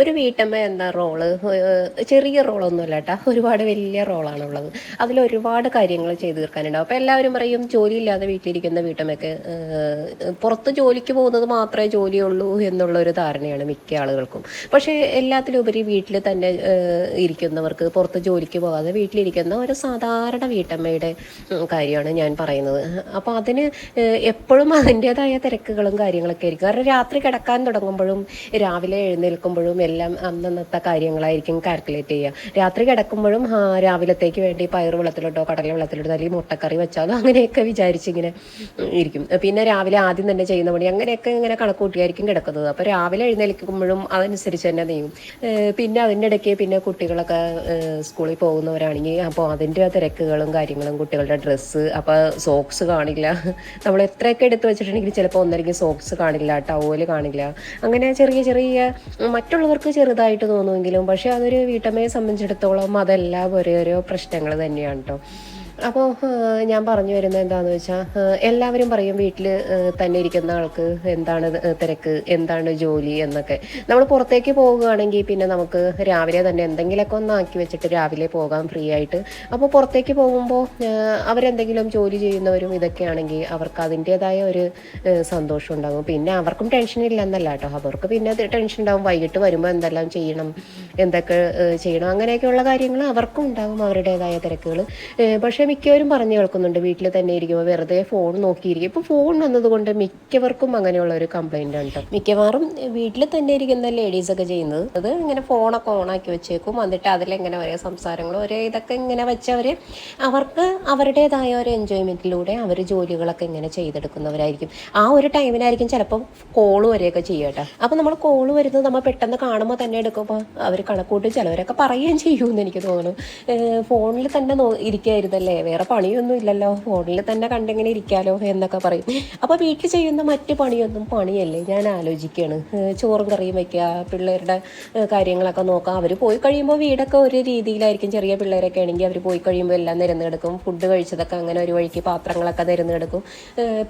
ഒരു വീട്ടമ്മ എന്ന റോൾ? ചെറിയ റോളൊന്നുമല്ല കേട്ടോ. ഒരുപാട് വലിയ റോളാണ് ഉള്ളത് അതിൽ ഒരുപാട് കാര്യങ്ങൾ ചെയ്തു തീർക്കാനുണ്ടാവും അപ്പോൾ എല്ലാവരും പറയും ജോലിയില്ലാതെ വീട്ടിലിരിക്കുന്ന വീട്ടമ്മയ്ക്ക് പുറത്ത് ജോലിക്ക് പോകുന്നത് മാത്രമേ ജോലിയുള്ളൂ എന്നുള്ള ഒരു ധാരണയാണ് മിക്ക ആളുകൾക്കും. പക്ഷേ എല്ലാത്തിലുപരി വീട്ടിൽ തന്നെ ഇരിക്കുന്നവർക്ക് പുറത്ത് ജോലിക്ക് പോകാതെ വീട്ടിലിരിക്കുന്ന ഒരു സാധാരണ വീട്ടമ്മയുടെ കാര്യമാണ് ഞാൻ പറയുന്നത്. അപ്പോൾ അതിന് എപ്പോഴും അതിന്റെതായ തിരക്കുകളും കാര്യങ്ങളൊക്കെ ആയിരിക്കും. കാരണം രാത്രി കിടക്കാൻ തുടങ്ങുമ്പോഴും രാവിലെ എഴുന്നേൽക്കുമ്പോഴും എല്ലാം അന്നന്നത്തെ കാര്യങ്ങളായിരിക്കും കാൽക്കുലേറ്റ് ചെയ്യുക. രാത്രി കിടക്കുമ്പോഴും രാവിലത്തേക്ക് വേണ്ടി പയർ വെള്ളത്തിലിട്ടോ കടല വെള്ളത്തിലിട്ടോ അല്ലെങ്കിൽ മുട്ടക്കറി വെച്ചാലോ അങ്ങനെയൊക്കെ വിചാരിച്ചിങ്ങനെ ഇരിക്കും. പിന്നെ രാവിലെ ആദ്യം തന്നെ ചെയ്യുന്ന പണി അങ്ങനെയൊക്കെ ഇങ്ങനെ കണക്കൂട്ടിയായിരിക്കും കിടക്കുന്നത്. അപ്പോൾ രാവിലെ എഴുന്നേൽക്കുമ്പോഴും അതനുസരിച്ച് തന്നെ നീങ്ങും. പിന്നെ അതിന്റെ ഇടയ്ക്ക് പിന്നെ കുട്ടികളൊക്കെ സ്കൂളിൽ പോകുന്നവരാണെങ്കിൽ അപ്പോൾ അതിന്റെ തിരക്കുകളും കാര്യങ്ങളും കുട്ടികളുടെ ഡ്രസ്സ് അപ്പോൾ സോക്സ് കാണില്ല. നമ്മൾ എത്രയൊക്കെ എടുത്ത് വെച്ചിട്ടുണ്ടെങ്കിൽ ചിലപ്പോൾ ഒന്നരയ്ക്ക് സോക്സ് കാണില്ല ടവൽ കാണില്ല. അങ്ങനെ ചെറിയ ചെറിയ മറ്റുള്ളവർക്ക് ചെറുതായിട്ട് തോന്നുമെങ്കിലും പക്ഷെ അതൊരു വീട്ടമ്മയെ സംബന്ധിച്ചിടത്തോളം അതെല്ലാം ഓരോരോ പ്രശ്നങ്ങൾ തന്നെയാണ് കേട്ടോ അപ്പോൾ ഞാൻ പറഞ്ഞു വരുന്നത് എന്താണെന്ന് വെച്ചാൽ എല്ലാവരും പറയും വീട്ടിൽ തന്നെ ഇരിക്കുന്ന ആൾക്ക് എന്താണ് തിരക്ക് എന്താണ് ജോലി എന്നൊക്കെ. നമ്മൾ പുറത്തേക്ക് പോവുകയാണെങ്കിൽ പിന്നെ നമുക്ക് രാവിലെ തന്നെ എന്തെങ്കിലുമൊക്കെ ഒന്ന് ആക്കി വെച്ചിട്ട് രാവിലെ പോകാം ഫ്രീ ആയിട്ട്. അപ്പോൾ പുറത്തേക്ക് പോകുമ്പോൾ അവരെന്തെങ്കിലും ജോലി ചെയ്യുന്നവരും ഇതൊക്കെയാണെങ്കിൽ അവർക്ക് അതിന്റേതായ ഒരു സന്തോഷം ഉണ്ടാകും. പിന്നെ അവർക്കും ടെൻഷൻ ഇല്ല എന്നല്ല കേട്ടോ. അവർക്ക് പിന്നെ ടെൻഷൻ ഉണ്ടാകും വൈകിട്ട് വരുമ്പോൾ എന്തെല്ലാം ചെയ്യണം എന്തൊക്കെ ചെയ്യണം അങ്ങനെയൊക്കെയുള്ള കാര്യങ്ങൾ അവർക്കും ഉണ്ടാകും അവരുടേതായ തിരക്കുകൾ പക്ഷേ മിക്കവരും പറഞ്ഞു കേൾക്കുന്നുണ്ട്. വീട്ടിൽ തന്നെ ഇരിക്കുമ്പോൾ വെറുതെ ഫോൺ നോക്കിയിരിക്കും. ഇപ്പോൾ ഫോൺ വന്നതുകൊണ്ട് മിക്കവർക്കും അങ്ങനെയുള്ള ഒരു കംപ്ലൈന്റ് ഉണ്ട് മിക്കവാറും വീട്ടിൽ തന്നെ ഇരിക്കുന്ന ലേഡീസൊക്കെ ചെയ്യുന്നത്. അത് ഇങ്ങനെ ഫോണൊക്കെ ഓണാക്കി വെച്ചേക്കും. എന്നിട്ട് അതിലിങ്ങനെ ഒരേ സംസാരങ്ങളും ഒരേ ഇതൊക്കെ ഇങ്ങനെ വെച്ചവര് അവർക്ക് അവരുടേതായ ഒരു എൻജോയ്മെന്റിലൂടെ അവർ ജോലികളൊക്കെ ഇങ്ങനെ ചെയ്തെടുക്കുന്നവരായിരിക്കും. ആ ഒരു ടൈമിനായിരിക്കും ചിലപ്പോൾ കോൾ വരെയൊക്കെ ചെയ്യട്ടെ അപ്പോൾ നമ്മൾ കോൾ വരുന്നത് നമ്മൾ പെട്ടെന്ന് കാണുമ്പോൾ തന്നെ എടുക്കുമ്പോൾ അവർ കണക്കൂട്ടി ചിലവരൊക്കെ പറയുകയും ചെയ്യുമെന്ന് എനിക്ക് തോന്നുന്നു. ഫോണിൽ തന്നെ നോ ഇരിക്കായിരുന്നല്ലേ വേറെ പണിയൊന്നും ഇല്ലല്ലോ. ഫോണിൽ തന്നെ കണ്ടിങ്ങനെ ഇരിക്കാലോ എന്നൊക്കെ പറയും. അപ്പോൾ വീട്ടിൽ ചെയ്യുന്ന മറ്റ് പണിയൊന്നും പണിയല്ലേ? ഞാൻ ആലോചിക്കുകയാണ് ചോറും കറിയും വയ്ക്കുക പിള്ളേരുടെ കാര്യങ്ങളൊക്കെ നോക്കാം. അവർ പോയി കഴിയുമ്പോൾ വീടൊക്കെ ഒരു രീതിയിലായിരിക്കും. ചെറിയ പിള്ളേരൊക്കെ ആണെങ്കിൽ അവർ പോയി കഴിയുമ്പോൾ എല്ലാം നിരന്ന് കിടക്കും. ഫുഡ് കഴിച്ചതൊക്കെ അങ്ങനെ ഒരു വഴിക്ക് പാത്രങ്ങളൊക്കെ നിരന്ന് കിടക്കും.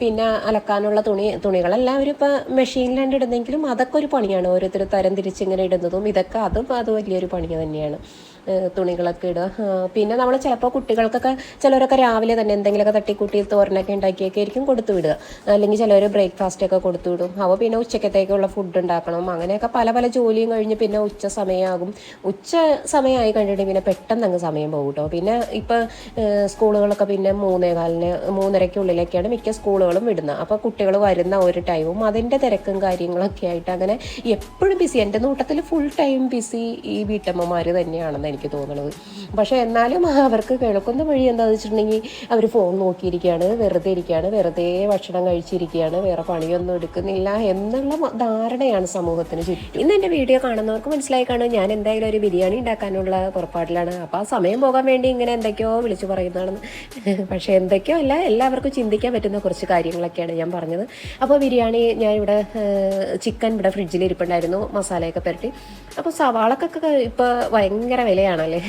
പിന്നെ അലക്കാനുള്ള തുണി തുണികളെല്ലാവരും ഇപ്പോൾ മെഷീനിലാണ്ട് ഇടുന്നെങ്കിലും അതൊക്കെ ഒരു പണിയാണ്. ഓരോരുത്തർ തരം തിരിച്ചിങ്ങനെ ഇടുന്നതും ഇതൊക്കെ അതും അത് വലിയൊരു പണി തന്നെയാണ്. തുണികളൊക്കെ ഇടുക. പിന്നെ നമ്മൾ ചിലപ്പോൾ കുട്ടികൾക്കൊക്കെ ചിലരൊക്കെ രാവിലെ തന്നെ എന്തെങ്കിലുമൊക്കെ തട്ടിക്കൂട്ടി തോരനൊക്കെ ഉണ്ടാക്കിയൊക്കെ ആയിരിക്കും കൊടുത്തു വിടുക. അല്ലെങ്കിൽ ചിലർ ബ്രേക്ക്ഫാസ്റ്റ് ഒക്കെ കൊടുത്തു വിടും. അപ്പോൾ പിന്നെ ഉച്ചക്കത്തേക്കുള്ള ഫുഡ് ഉണ്ടാക്കണം. അങ്ങനെയൊക്കെ പല പല ജോലിയും കഴിഞ്ഞ് പിന്നെ ഉച്ച സമയമാകും. ഉച്ച സമയമായി കഴിഞ്ഞിട്ടുണ്ടെങ്കിൽ പിന്നെ പെട്ടെന്ന് അങ്ങ് സമയം പോകും കേട്ടോ. പിന്നെ ഇപ്പോൾ സ്കൂളുകളൊക്കെ പിന്നെ മൂന്നേ കാലിന് മൂന്നരയ്ക്കുള്ളിലൊക്കെയാണ് മിക്ക സ്കൂളുകളും വിടുന്നത്. അപ്പോൾ കുട്ടികൾ വരുന്ന ഒരു ടൈമും അതിന്റെ തിരക്കും കാര്യങ്ങളൊക്കെ ആയിട്ട് അങ്ങനെ എപ്പോഴും ബിസി എന്റെ നോട്ടത്തിൽ ഫുൾ ടൈം ബിസി ഈ വീട്ടമ്മമാർ തന്നെയാണെന്ന് എനിക്ക് തോന്നുന്നത് പക്ഷേ എന്നാലും അവർക്ക് കേൾക്കുന്ന വഴി എന്താണെന്ന് വെച്ചിട്ടുണ്ടെങ്കിൽ അവർ ഫോൺ നോക്കിയിരിക്കുകയാണ് വെറുതെ ഇരിക്കുകയാണ് വെറുതെ ഭക്ഷണം കഴിച്ചിരിക്കുകയാണ് വേറെ പണിയൊന്നും എടുക്കുന്നില്ല എന്നുള്ള ധാരണയാണ് സമൂഹത്തിന് ചുറ്റും. ഇന്ന് എന്റെ വീഡിയോ കാണുന്നവർക്ക് മനസ്സിലായി കാണും ഞാൻ എന്തായാലും ഒരു ബിരിയാണി ഉണ്ടാക്കാനുള്ള പുറപ്പാടിലാണ്. അപ്പോൾ ആ സമയം പോകാൻ വേണ്ടി ഇങ്ങനെ എന്തൊക്കെയോ വിളിച്ചു പറയുന്നതാണെന്ന് പക്ഷേ എന്തൊക്കെയോ അല്ല എല്ലാവർക്കും ചിന്തിക്കാൻ പറ്റുന്ന കുറച്ച് കാര്യങ്ങളൊക്കെയാണ് ഞാൻ പറഞ്ഞത്. അപ്പോൾ ബിരിയാണി ഞാൻ ഇവിടെ ചിക്കൻ ഇവിടെ ഫ്രിഡ്ജിൽ ഇരിപ്പുണ്ടായിരുന്നു മസാലയൊക്കെ പുരട്ടി. അപ്പോൾ സവാളക്കൊക്കെ ഇപ്പോൾ ഭയങ്കര വിലയാണല്ലേ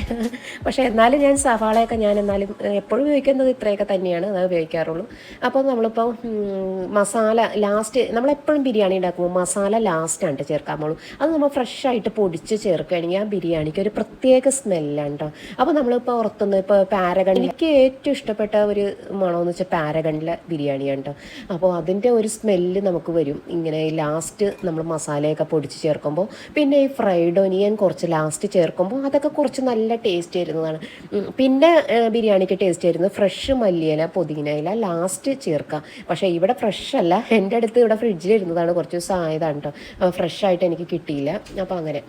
പക്ഷേ എന്നാലും ഞാൻ സവാളയൊക്കെ ഞാൻ എന്നാലും എപ്പോഴും ഉപയോഗിക്കുന്നത് ഇത്രയൊക്കെ തന്നെയാണ് അത് ഉപയോഗിക്കാറുള്ളൂ. അപ്പോൾ നമ്മളിപ്പോൾ മസാല ലാസ്റ്റ് നമ്മളെപ്പോഴും ബിരിയാണി ഉണ്ടാക്കുമ്പോൾ മസാല ലാസ്റ്റാണ് പോകുള്ളൂ അത് നമ്മൾ ഫ്രഷായിട്ട് പൊടിച്ച് ചേർക്കുകയാണെങ്കിൽ ആ ബിരിയാണിക്ക് ഒരു പ്രത്യേക സ്മെല്ലാണ് കേട്ടോ അപ്പോൾ നമ്മളിപ്പോൾ പുറത്തുനിന്ന് ഇപ്പോൾ പാരഗൺ എനിക്ക് ഏറ്റവും ഇഷ്ടപ്പെട്ട ഒരു മണമെന്ന് വെച്ചാൽ പാരഗണിലെ ബിരിയാണിയാണ് കേട്ടോ അപ്പോൾ അതിന്റെ ഒരു സ്മെല്ല് നമുക്ക് വരും. ഇങ്ങനെ ലാസ്റ്റ് നമ്മൾ മസാലയൊക്കെ പൊടിച്ച് ചേർക്കുമ്പോൾ. പിന്നെ ഈ ഫ്രൈഡ് ഒനിയൻ കുറച്ച് ലാസ്റ്റ് ചേർക്കുമ്പോൾ അതൊക്കെ കുറച്ച് നല്ല ടേസ്റ്റ് വരുന്നതാണ്. പിന്നെ ബിരിയാണിക്ക് ടേസ്റ്റ് വരുന്നത് ഫ്രഷ് മല്ലിയില പുതിനയില ലാസ്റ്റ് ചേർക്കുക പക്ഷേ ഇവിടെ ഫ്രഷ് അല്ല. എന്റെ അടുത്ത് ഇവിടെ ഫ്രിഡ്ജിൽ ഇരുന്നതാണ് കുറച്ച് ദിവസം ആയതാണ് കേട്ടോ ഫ്രഷ് ആയിട്ട് എനിക്ക് കിട്ടിയില്ല. അപ്പോൾ അങ്ങനെ.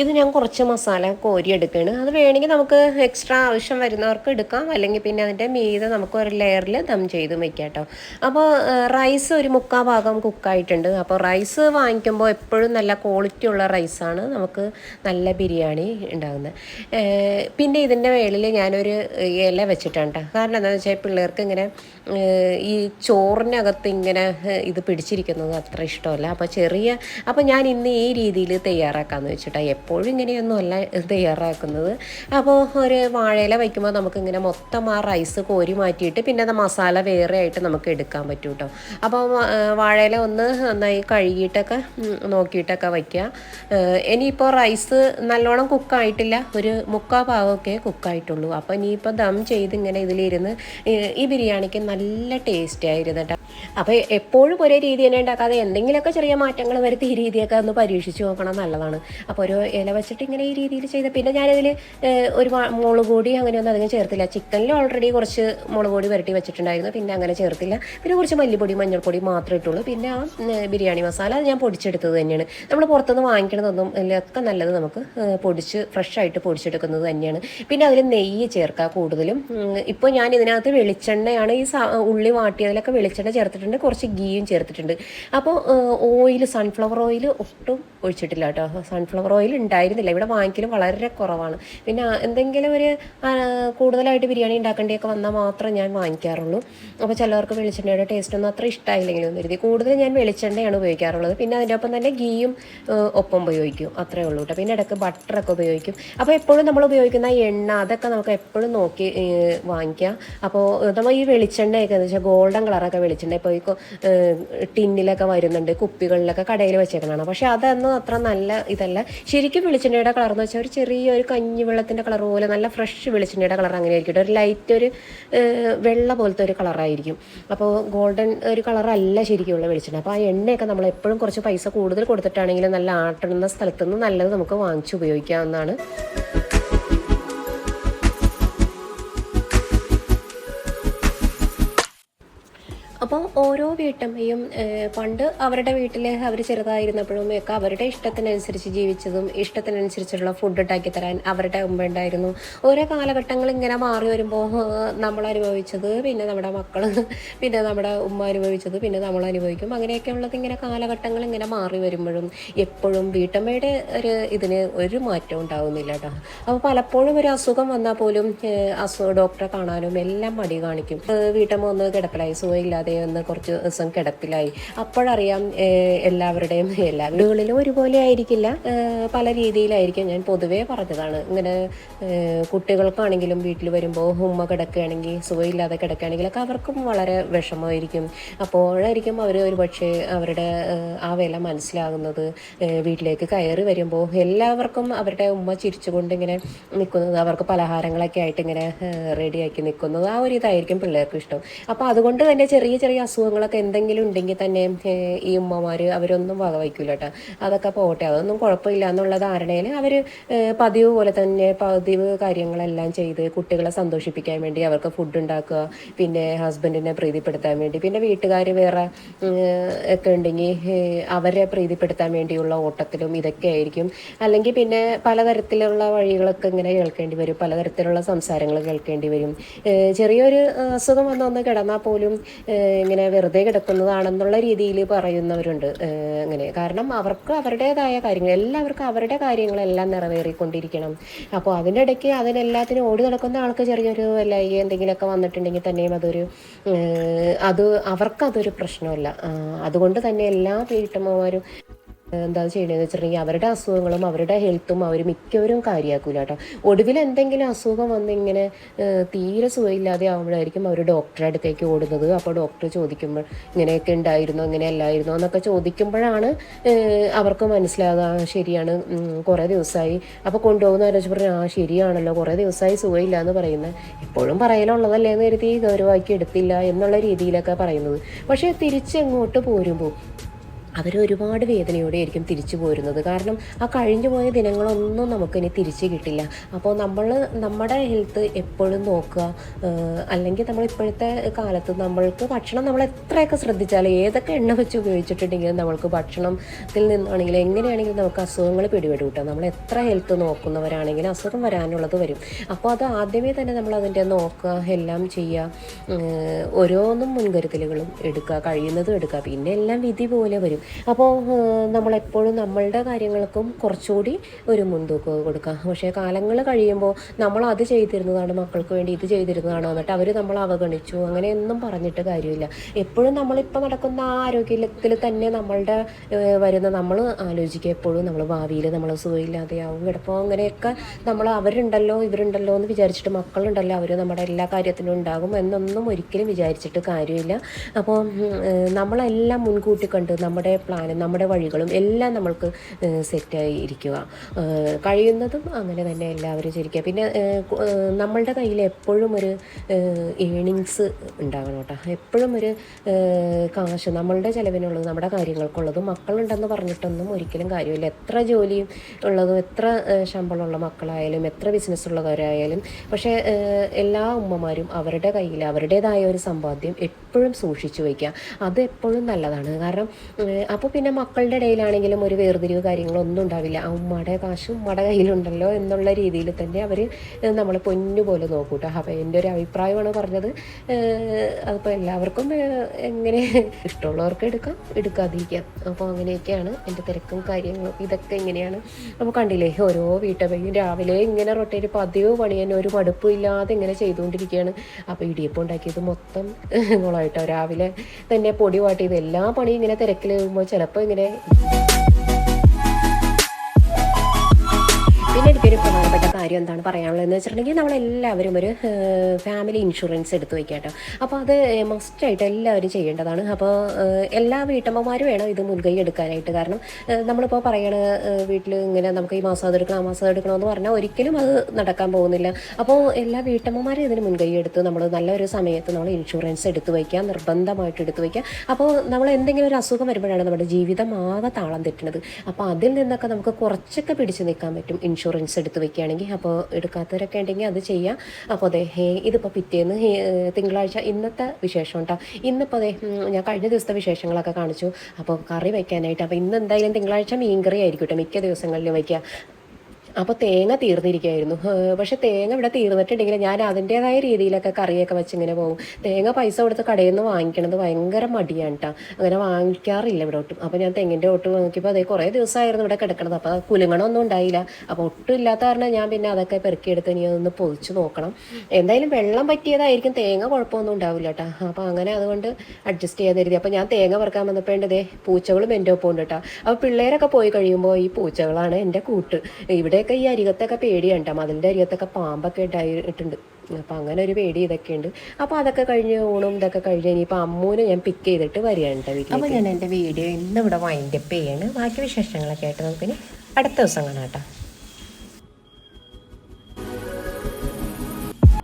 ഇത് ഞാൻ കുറച്ച് മസാല കോരി എടുക്കുകയാണ് അത് വേണമെങ്കിൽ നമുക്ക് എക്സ്ട്രാ ആവശ്യം വരുന്നവർക്ക് എടുക്കാം. അല്ലെങ്കിൽ പിന്നെ അതിന്റെ മീതെ നമുക്ക് ഒരു ലെയറിൽ ദം ചെയ്ത് വെക്കാം കേട്ടോ അപ്പോൾ റൈസ് ഒരു മുക്കാൽ ഭാഗം കുക്കായിട്ടുണ്ട് അപ്പോൾ റൈസ് വാങ്ങിക്കുമ്പോൾ എപ്പോഴും നല്ല ക്വാളിറ്റി ഉള്ള റൈസാണ് നമുക്ക് നല്ല ബിരിയാണി ഉണ്ടാകുന്നത് പിന്നെ ഇതിന്റെ മേളിൽ ഞാനൊരു ഇല വെച്ചിട്ടാണ് കേട്ടോ കാരണം എന്താണെന്ന് വെച്ചാൽ പിള്ളേർക്ക് ഇങ്ങനെ ഈ ചോറിനകത്ത് ഇങ്ങനെ ഇത് പിടിച്ചിരിക്കുന്നത് അത്ര ഇഷ്ടമല്ല. അപ്പോൾ ചെറിയ അപ്പോൾ ഞാൻ ഇന്ന് ഈ രീതിയിൽ തയ്യാറാക്കാമെന്ന് വെച്ചിട്ടാണ് എപ്പോഴും ഇങ്ങനെയൊന്നും അല്ല തയ്യാറാക്കുന്നത്. അപ്പോൾ ഒരു വാഴയില വയ്ക്കുമ്പോൾ നമുക്കിങ്ങനെ മൊത്തം ആ റൈസ് കോരി മാറ്റിയിട്ട് പിന്നെ അത് മസാല വേറെ ആയിട്ട് നമുക്ക് എടുക്കാൻ പറ്റും കേട്ടോ അപ്പോൾ വാഴയില ഒന്ന് നന്നായി കഴുകിയിട്ടൊക്കെ നോക്കിയിട്ടൊക്കെ വയ്ക്കുക. ഇനിയിപ്പോൾ റൈസ് നല്ലോണം കുക്കായിട്ടില്ല ഒരു മുക്കാ ഭാഗമൊക്കെ കുക്കായിട്ടുള്ളൂ അപ്പോൾ ഇനിയിപ്പോൾ ദം ചെയ്ത് ഇങ്ങനെ ഇതിലിരുന്ന് ഈ ബിരിയാണിക്ക് നല്ല ടേസ്റ്റ് ആയിരുന്നു കേട്ടോ അപ്പോൾ എപ്പോഴും ഒരേ രീതി തന്നെ ഉണ്ടാക്കാതെ എന്തെങ്കിലുമൊക്കെ ചെറിയ മാറ്റങ്ങൾ വരുത്തി ഈ രീതിയൊക്കെ ഒന്ന് പരീക്ഷിച്ച് നോക്കണം നല്ലതാണ്. അപ്പോൾ ഒരു ഇല വെച്ചിട്ട് ഇങ്ങനെ ഈ രീതിയിൽ ചെയ്ത. പിന്നെ ഞാനിതിൽ ഒരു മുളക് പൊടി അങ്ങനെയൊന്നും അധികം ചേർത്തില്ല. ചിക്കനിൽ ഓൾറെഡി കുറച്ച് മുളക് പൊടി വരട്ടി വെച്ചിട്ടുണ്ടായിരുന്നു. പിന്നെ അങ്ങനെ ചേർത്തില്ല. പിന്നെ കുറച്ച് മല്ലിപ്പൊടി മഞ്ഞൾപ്പൊടി മാത്രമേ ഇട്ടുള്ളൂ. പിന്നെ ആ ബിരിയാണി മസാല അത് ഞാൻ പൊടിച്ചെടുത്തത് തന്നെയാണ്. നമ്മൾ പുറത്തുനിന്ന് വാങ്ങിക്കണതൊന്നും ഒക്കെ നല്ലത് നമുക്ക് പൊടിച്ച് ഫ്രഷായിട്ട് പൊടിച്ചെടുക്കുന്നത് തന്നെയാണ്. പിന്നെ അതിൽ നെയ്യ് ചേർക്കുക കൂടുതലും. ഇപ്പോൾ ഞാൻ ഇതിനകത്ത് വെളിച്ചെണ്ണയാണ് ഈ ഉള്ളി വാട്ടിയതിലൊക്കെ വെളിച്ചെണ്ണ ചേർത്തിട്ടുണ്ട്. കുറച്ച് ഗീയും ചേർത്തിട്ടുണ്ട്. അപ്പോൾ ഓയിൽ സൺഫ്ലവർ ഓയിൽ ഒട്ടും ഒഴിച്ചിട്ടില്ല കേട്ടോ. സൺഫ്ലവർ ഓയിൽ ഉണ്ടായിരുന്നില്ല. ഇവിടെ വാങ്ങിക്കലും വളരെ കുറവാണ്. പിന്നെ എന്തെങ്കിലും ഒരു കൂടുതലായിട്ട് ബിരിയാണി ഉണ്ടാക്കേണ്ടിയൊക്കെ വന്നാൽ മാത്രം ഞാൻ വാങ്ങിക്കാറുള്ളൂ. അപ്പോൾ ചിലവർക്ക് വെളിച്ചെണ്ണയുടെ ടേസ്റ്റ് ഒന്നും അത്ര ഇഷ്ടമായില്ലെങ്കിലും കരുതി. കൂടുതൽ ഞാൻ വെളിച്ചെണ്ണയാണ് ഉപയോഗിക്കാറുള്ളത്. പിന്നെ അതിന്റെ ഒപ്പം തന്നെ ഗീയും ഒപ്പം ഉപയോഗിക്കും. അത്രേ ഉള്ളൂ കേട്ടോ. പിന്നെ ഇടയ്ക്ക് ബട്ടറൊക്കെ ഉപയോഗിക്കും. അപ്പോൾ എപ്പോഴും നമ്മൾ ഉപയോഗിക്കുന്ന എണ്ണ അതൊക്കെ നമുക്ക് എപ്പോഴും നോക്കി വാങ്ങിക്കാം. അപ്പോൾ നമ്മൾ ഈ വെളിച്ചെണ്ണയൊക്കെ എന്ന് വെച്ചാൽ ഗോൾഡൻ കളറൊക്കെ വെളിച്ചെണ്ണ. ഇപ്പോൾ ഈ ടിന്നിലൊക്കെ വരുന്നുണ്ട് കുപ്പികളിലൊക്കെ കടയിൽ വെച്ചേക്കണതാണ് പക്ഷേ അതൊന്നും അത്ര നല്ല ഇതല്ല. ശരിക്കും വെളിച്ചെണ്ണയുടെ കളർ എന്ന് വെച്ചാൽ ഒരു ചെറിയ ഒരു കഞ്ഞി വെള്ളത്തിന്റെ കളർ പോലെ നല്ല ഫ്രഷ് വെളിച്ചെണ്ണയുടെ കളർ അങ്ങനെ ആയിരിക്കും ഒരു ലൈറ്റ് ഒരു വെള്ള പോലത്തെ ഒരു കളറായിരിക്കും അപ്പോൾ ഗോൾഡൻ ഒരു കളറല്ല ശരിക്കുള്ള വെളിച്ചെണ്ണ. അപ്പോൾ ആ എണ്ണയൊക്കെ നമ്മൾ എപ്പോഴും കുറച്ച് പൈസ കൂടുതൽ കൊടുത്തിട്ടാണെങ്കിലും നല്ല ആട്ടുന്ന സ്ഥലത്തുനിന്ന് നല്ലത് നമുക്ക് വാങ്ങിച്ച് ഉപയോഗിക്കാവുന്നതാണ്. അപ്പോൾ ഓരോ വീട്ടമ്മയും പണ്ട് അവരുടെ വീട്ടിൽ അവർ ചെറുതായിരുന്നപ്പോഴും ഒക്കെ അവരുടെ ഇഷ്ടത്തിനനുസരിച്ച് ജീവിച്ചതും ഇഷ്ടത്തിനനുസരിച്ചുള്ള ഫുഡ് ഉണ്ടാക്കി തരാൻ അവരുടെ ഉമ്മ ഉണ്ടായിരുന്നു. ഓരോ കാലഘട്ടങ്ങൾ ഇങ്ങനെ മാറി വരുമ്പോൾ നമ്മൾ അനുഭവിച്ചത് പിന്നെ നമ്മുടെ മക്കൾ പിന്നെ നമ്മുടെ ഉമ്മ അനുഭവിച്ചത് പിന്നെ നമ്മൾ അനുഭവിക്കും. അങ്ങനെയൊക്കെ ഉള്ളത് ഇങ്ങനെ കാലഘട്ടങ്ങൾ ഇങ്ങനെ മാറി വരുമ്പോഴും എപ്പോഴും വീട്ടമ്മയുടെ ഒരു ഇതിന് ഒരു മാറ്റം ഉണ്ടാകുന്നില്ല കേട്ടോ. അപ്പോൾ പലപ്പോഴും ഒരു അസുഖം വന്നാൽ പോലും അസുഖം ഡോക്ടറെ കാണാനും എല്ലാം മടി കാണിക്കും. വീട്ടമ്മ ഒന്ന് കിടപ്പിലായി സുഖമില്ലാതെ ഒന്ന് കുറച്ച് ദിവസം കിടപ്പിലായി. അപ്പോഴറിയാം എല്ലാവരുടെയും എല്ലാ വീടുകളിലും ഒരുപോലെ ആയിരിക്കില്ല. പല രീതിയിലായിരിക്കും. ഞാൻ പൊതുവേ പറഞ്ഞതാണ്. ഇങ്ങനെ കുട്ടികൾക്കാണെങ്കിലും വീട്ടിൽ വരുമ്പോൾ ഉമ്മ കിടക്കുകയാണെങ്കിൽ സുഖമില്ലാതെ കിടക്കുകയാണെങ്കിലൊക്കെ അവർക്കും വളരെ വിഷമമായിരിക്കും. അപ്പോഴായിരിക്കും അവർ ഒരു പക്ഷേ അവരുടെ ആ വില മനസ്സിലാകുന്നത്. വീട്ടിലേക്ക് കയറി വരുമ്പോൾ എല്ലാവർക്കും അവരുടെ ഉമ്മ ചിരിച്ചുകൊണ്ട് ഇങ്ങനെ നിൽക്കുന്നത് അവർക്ക് പലഹാരങ്ങളൊക്കെ ആയിട്ട് ഇങ്ങനെ റെഡിയാക്കി നിൽക്കുന്നത് ആ ഒരു ഇതായിരിക്കും പിള്ളേർക്ക് ഇഷ്ടം അപ്പോൾ അതുകൊണ്ട് തന്നെ ചെറിയ ചെറിയ ചെറിയ അസുഖങ്ങളൊക്കെ എന്തെങ്കിലും ഉണ്ടെങ്കിൽ തന്നെ ഈ ഉമ്മമാർ അവരൊന്നും വകവയ്ക്കില്ല കേട്ടോ അതൊക്കെ പോട്ടെ. അതൊന്നും കുഴപ്പമില്ല എന്നുള്ള ധാരണയിൽ അവർ പതിവ് പോലെ തന്നെ പതിവ് കാര്യങ്ങളെല്ലാം ചെയ്ത് കുട്ടികളെ സന്തോഷിപ്പിക്കാൻ വേണ്ടി അവർക്ക് ഫുഡ് ഉണ്ടാക്കുക പിന്നെ ഹസ്ബൻഡിനെ പ്രീതിപ്പെടുത്താൻ വേണ്ടി പിന്നെ വീട്ടുകാർ വേറെ ഒക്കെ ഉണ്ടെങ്കിൽ അവരെ പ്രീതിപ്പെടുത്താൻ വേണ്ടിയുള്ള ഓട്ടത്തിലും ഇതൊക്കെ ആയിരിക്കും. അല്ലെങ്കിൽ പിന്നെ പലതരത്തിലുള്ള വഴികളൊക്കെ ഇങ്ങനെ കേൾക്കേണ്ടി വരും. പലതരത്തിലുള്ള സംസാരങ്ങൾ കേൾക്കേണ്ടി വരും. ചെറിയൊരു അസുഖം വന്നൊന്ന് കിടന്നാൽ പോലും ഇങ്ങനെ വെറുതെ കിടക്കുന്നതാണെന്നുള്ള രീതിയിൽ പറയുന്നവരുണ്ട്. അങ്ങനെ കാരണം അവർക്ക് അവരുടേതായ കാര്യങ്ങൾ എല്ലാവർക്കും അവരുടെ കാര്യങ്ങളെല്ലാം നിറവേറിക്കൊണ്ടിരിക്കണം. അപ്പോൾ അതിന്റെ ഇടയ്ക്ക് അതിനെല്ലാത്തിനും ഓടി നടക്കുന്ന ആൾക്ക് ചെറിയൊരു വല്ലായി എന്തെങ്കിലുമൊക്കെ വന്നിട്ടുണ്ടെങ്കിൽ തന്നെയും അതൊരു അത് അവർക്കതൊരു പ്രശ്നമല്ല. അതുകൊണ്ട് തന്നെ എല്ലാ വീട്ടമ്മമാരും എന്താ ചെയ്യണമെന്ന് വെച്ചിട്ടുണ്ടെങ്കിൽ അവരുടെ അസുഖങ്ങളും അവരുടെ ഹെൽത്തും അവർ മിക്കവരും കാര്യമാക്കൂല കേട്ടോ. ഒടുവിൽ എന്തെങ്കിലും അസുഖം വന്ന് ഇങ്ങനെ തീരെ സുഖമില്ലാതെ ആകുമ്പോഴായിരിക്കും അവർ ഡോക്ടറെ അടുത്തേക്ക് ഓടുന്നത്. അപ്പോൾ ഡോക്ടർ ചോദിക്കുമ്പോൾ ഇങ്ങനെയൊക്കെ ഉണ്ടായിരുന്നോ ഇങ്ങനെ അല്ലായിരുന്നോ എന്നൊക്കെ ചോദിക്കുമ്പോഴാണ് അവർക്ക് മനസ്സിലാകുക ശരിയാണ് കുറേ ദിവസമായി. അപ്പോൾ കൊണ്ടുപോകുന്ന ആലോചിച്ച് പറഞ്ഞു ആ ശരിയാണല്ലോ കുറേ ദിവസമായി സുഖമില്ല എന്ന് പറയുന്നത്. എപ്പോഴും പറയലുള്ളതല്ലേ എന്ന് കരുതി ഗൗരവമാക്കി എടുത്തില്ല എന്നുള്ള രീതിയിലൊക്കെ പറയുന്നത്. പക്ഷേ തിരിച്ചെങ്ങോട്ട് പോരുമ്പോൾ അവർ ഒരുപാട് വേദനയോടെ ആയിരിക്കും തിരിച്ചു പോരുന്നത്. കാരണം ആ കഴിഞ്ഞു പോയ ദിനങ്ങളൊന്നും നമുക്കിനി തിരിച്ച് കിട്ടില്ല. അപ്പോൾ നമ്മൾ നമ്മുടെ ഹെൽത്ത് എപ്പോഴും നോക്കുക. അല്ലെങ്കിൽ നമ്മൾ ഇപ്പോഴത്തെ കാലത്ത് നമ്മൾക്ക് ഭക്ഷണം നമ്മൾ എത്രയൊക്കെ ശ്രദ്ധിച്ചാലും ഏതൊക്കെ എണ്ണ വെച്ച് ഉപയോഗിച്ചിട്ടുണ്ടെങ്കിലും നമ്മൾക്ക് ഭക്ഷണത്തിൽ നിന്നാണെങ്കിലും എങ്ങനെയാണെങ്കിലും നമുക്ക് അസുഖങ്ങൾ പിടിപെടും നമ്മൾ എത്ര ഹെൽത്ത് നോക്കുന്നവരാണെങ്കിലും അസുഖം വരാനുള്ളത് വരും. അപ്പോൾ അത് ആദ്യമേ തന്നെ നമ്മൾ അതിന്റെ നോക്കുക എല്ലാം ചെയ്യുക ഓരോന്നും മുൻകരുതലുകളും എടുക്കുക കഴിയുന്നതും എടുക്കുക. പിന്നെ എല്ലാം വിധി പോലെ വരും. അപ്പോൾ നമ്മളെപ്പോഴും നമ്മളുടെ കാര്യങ്ങൾക്കും കുറച്ചുകൂടി ഒരു മുൻതൂക്കം കൊടുക്കുക പക്ഷേ കാലങ്ങൾ കഴിയുമ്പോൾ നമ്മൾ അത് ചെയ്തിരുന്നതാണ് മക്കൾക്ക് വേണ്ടി ഇത് ചെയ്തിരുന്നതാണ് എന്നിട്ട് അവർ നമ്മൾ അവഗണിച്ചു. അങ്ങനെയൊന്നും പറഞ്ഞിട്ട് കാര്യമില്ല. എപ്പോഴും നമ്മളിപ്പോൾ നടക്കുന്ന ആ ആരോഗ്യത്തിൽ തന്നെ നമ്മളുടെ വരുന്ന നമ്മൾ ആലോചിക്കുക. എപ്പോഴും നമ്മൾ ഭാവിയിൽ നമ്മൾ സുഖമില്ലാതെയാവും കിടപ്പോൾ അങ്ങനെയൊക്കെ നമ്മൾ അവരുണ്ടല്ലോ ഇവരുണ്ടല്ലോ എന്ന് വിചാരിച്ചിട്ട് മക്കളുണ്ടല്ലോ അവർ നമ്മുടെ എല്ലാ കാര്യത്തിനും ഉണ്ടാകും എന്നൊന്നും ഒരിക്കലും വിചാരിച്ചിട്ട് കാര്യമില്ല. അപ്പോൾ നമ്മളെല്ലാം മുൻകൂട്ടി കണ്ട് നമ്മുടെ പ്ലാനും നമ്മുടെ വഴികളും എല്ലാം നമ്മൾക്ക് സെറ്റായി ഇരിക്കുക. കഴിയുന്നതും അങ്ങനെ തന്നെ എല്ലാവരും ചിരിക്കുക. പിന്നെ നമ്മളുടെ കയ്യിൽ എപ്പോഴും ഒരു ഏണിങ്സ് ഉണ്ടാകണം കേട്ടോ. എപ്പോഴും ഒരു കാശ് നമ്മളുടെ ചിലവിനുള്ളത് നമ്മുടെ കാര്യങ്ങൾക്കുള്ളതും മക്കളുണ്ടെന്ന് പറഞ്ഞിട്ടൊന്നും ഒരിക്കലും കാര്യമില്ല. എത്ര ജോലിയും ഉള്ളതും എത്ര ശമ്പളമുള്ള മക്കളായാലും എത്ര ബിസിനസ് ഉള്ളവരായാലും പക്ഷേ എല്ലാ ഉമ്മമാരും അവരുടെ കയ്യിൽ അവരുടേതായ ഒരു സമ്പാദ്യം എപ്പോഴും സൂക്ഷിച്ചു വയ്ക്കുക. അത് എപ്പോഴും നല്ലതാണ്. കാരണം അപ്പോൾ പിന്നെ മക്കളുടെ ഇടയിലാണെങ്കിലും ഒരു വേർതിരിവ് കാര്യങ്ങളൊന്നും ഉണ്ടാവില്ല. ആ ഉമ്മയുടെ കാശ് ഉമ്മയുടെ കയ്യിലുണ്ടല്ലോ എന്നുള്ള രീതിയിൽ തന്നെ അവർ നമ്മൾ പൊന്നു പോലെ നോക്കൂട്ടോ. അപ്പോൾ എന്റെ ഒരു അഭിപ്രായമാണ് പറഞ്ഞത്. അതിപ്പോൾ എല്ലാവർക്കും എങ്ങനെ ഇഷ്ടമുള്ളവർക്ക് എടുക്കാം എടുക്കാതിരിക്കാം. അപ്പോൾ അങ്ങനെയൊക്കെയാണ് എന്റെ തിരക്കും കാര്യങ്ങളും. ഇതൊക്കെ ഇങ്ങനെയാണ്. അപ്പോൾ കണ്ടില്ലേ ഓരോ വീട്ടമ്മയും രാവിലെ ഇങ്ങനെ റൊട്ടേറ്റ് പതിവ് പണി തന്നെ ഒരു മടുപ്പും ഇല്ലാതെ ഇങ്ങനെ ചെയ്തുകൊണ്ടിരിക്കുകയാണ്. അപ്പോൾ ഇടിയപ്പം ഉണ്ടാക്കിയത് മൊത്തം കുളമായിട്ടോ രാവിലെ തന്നെ പൊടി വാട്ടിയത് എല്ലാ പണിയും ഇങ്ങനെ തിരക്കിൽ വരുമ്പോൾ ചിലപ്പോൾ ഇങ്ങനെ പിന്നെ എനിക്കൊരു പ്രധാനപ്പെട്ട കാര്യം എന്താണ് പറയാനുള്ളതെന്ന് വെച്ചിട്ടുണ്ടെങ്കിൽ നമ്മളെല്ലാവരും ഒരു ഫാമിലി ഇൻഷുറൻസ് എടുത്ത് വയ്ക്കുക അപ്പോൾ അത് മസ്റ്റായിട്ട് എല്ലാവരും ചെയ്യേണ്ടതാണ്. അപ്പോൾ എല്ലാ വീട്ടമ്മമാരും വേണം ഇത് മുൻകൈ എടുക്കാനായിട്ട്. കാരണം നമ്മളിപ്പോൾ പറയണ വീട്ടിൽ ഇങ്ങനെ നമുക്ക് ഈ മാസം അതെടുക്കണം ആ മാസം എന്ന് പറഞ്ഞാൽ ഒരിക്കലും അത് നടക്കാൻ പോകുന്നില്ല. അപ്പോൾ എല്ലാ വീട്ടമ്മമാരും ഇതിന് മുൻകൈ എടുത്ത് നമ്മൾ നല്ലൊരു സമയത്ത് നമ്മൾ ഇൻഷുറൻസ് എടുത്ത് വയ്ക്കുക നിർബന്ധമായിട്ട് എടുത്ത് വയ്ക്കുക അപ്പോൾ നമ്മൾ എന്തെങ്കിലും ഒരു അസുഖം വരുമ്പോഴാണ് നമ്മുടെ ജീവിതം ആകെ താളം തെറ്റുന്നത് അപ്പോൾ അതിൽ നിന്നൊക്കെ നമുക്ക് കുറച്ചൊക്കെ പിടിച്ചു നിൽക്കാൻ പറ്റും ഇൻഷുറൻസ് എടുത്ത് വെക്കുകയാണെങ്കിൽ. അപ്പോൾ എടുക്കാത്തവരൊക്കെ ഉണ്ടെങ്കിൽ അത് ചെയ്യാം. അപ്പോൾ അതെ ഇതിപ്പോൾ പിറ്റേന്ന് തിങ്കളാഴ്ച ഇന്നത്തെ വിശേഷം കേട്ടോ ഇന്നിപ്പോൾ അതെ ഞാൻ കഴിഞ്ഞ ദിവസത്തെ വിശേഷങ്ങളൊക്കെ കാണിച്ചു. അപ്പോൾ കറി വയ്ക്കാനായിട്ട് അപ്പോൾ ഇന്ന് എന്തായാലും തിങ്കളാഴ്ച മീൻ കറി ആയിരിക്കും കേട്ടോ മിക്ക ദിവസങ്ങളിലും വയ്ക്കുക. അപ്പോൾ തേങ്ങ തീർന്നിരിക്കുകയായിരുന്നു പക്ഷേ തേങ്ങ ഇവിടെ തീർന്നിട്ടുണ്ടെങ്കിൽ ഞാൻ അതിന്റേതായ രീതിയിലൊക്കെ കറിയൊക്കെ വെച്ച് ഇങ്ങനെ പോകും. തേങ്ങ പൈസ കൊടുത്ത് കടയിൽ നിന്ന് വാങ്ങിക്കണത് ഭയങ്കര മടിയാണ് കേട്ടോ അങ്ങനെ വാങ്ങിക്കാറില്ല ഇവിടെ ഒട്ടും. അപ്പോൾ ഞാൻ തെങ്ങിന്റെ ഒട്ട് നോക്കിയപ്പോൾ അതേ കുറേ ദിവസമായിരുന്നു ഇവിടെ കിടക്കണത്. അപ്പോൾ കുലുങ്ങണമൊന്നും ഉണ്ടായില്ല. അപ്പോൾ ഒട്ടും ഇല്ലാത്ത കാരണം ഞാൻ പിന്നെ അതൊക്കെ പെറുക്കിയെടുത്ത് ഇനി അതൊന്ന് പൊതിച്ച് നോക്കണം. എന്തായാലും വെള്ളം പറ്റിയതായിരിക്കും. തേങ്ങ കുഴപ്പമൊന്നും ഉണ്ടാവില്ല കേട്ടോ അപ്പോൾ അങ്ങനെ അതുകൊണ്ട് അഡ്ജസ്റ്റ് ചെയ്യാതെ കരുതി. അപ്പോൾ ഞാൻ തേങ്ങ പെറുക്കാൻ വന്നപ്പോഴേ ദേ പൂച്ചകളും എന്റെ ഒപ്പം ഉണ്ട് കേട്ടോ അപ്പോൾ പിള്ളേരൊക്കെ പോയി കഴിയുമ്പോൾ ഈ പൂച്ചകളാണ് എന്റെ കൂട്ട്. ഇവിടെയൊക്കെ ഈ അരികത്തൊക്കെ പേടിയാണ് കേട്ടോ മതിലിന്റെ അരികത്തൊക്കെ പാമ്പൊക്കെ ഉണ്ടായിട്ടുണ്ട് അപ്പം അങ്ങനെ ഒരു പേടി ഇതൊക്കെ ഉണ്ട് അപ്പോൾ അതൊക്കെ കഴിഞ്ഞ് ഊണും ഇതൊക്കെ കഴിഞ്ഞ് ഇനിയിപ്പോൾ അമ്മൂനെ ഞാൻ പിക്ക് ചെയ്തിട്ട് വരികയാണ് കേട്ടോ അപ്പോൾ ഞാൻ എന്റെ വീഡിയോ ഇന്ന് ഇവിടെ വൈൻഡപ്പ് ചെയ്യാണ്. ബാക്കി വിശേഷങ്ങളൊക്കെ ആയിട്ട് നമുക്കിനി അടുത്ത ദിവസം കാണാം കേട്ടോ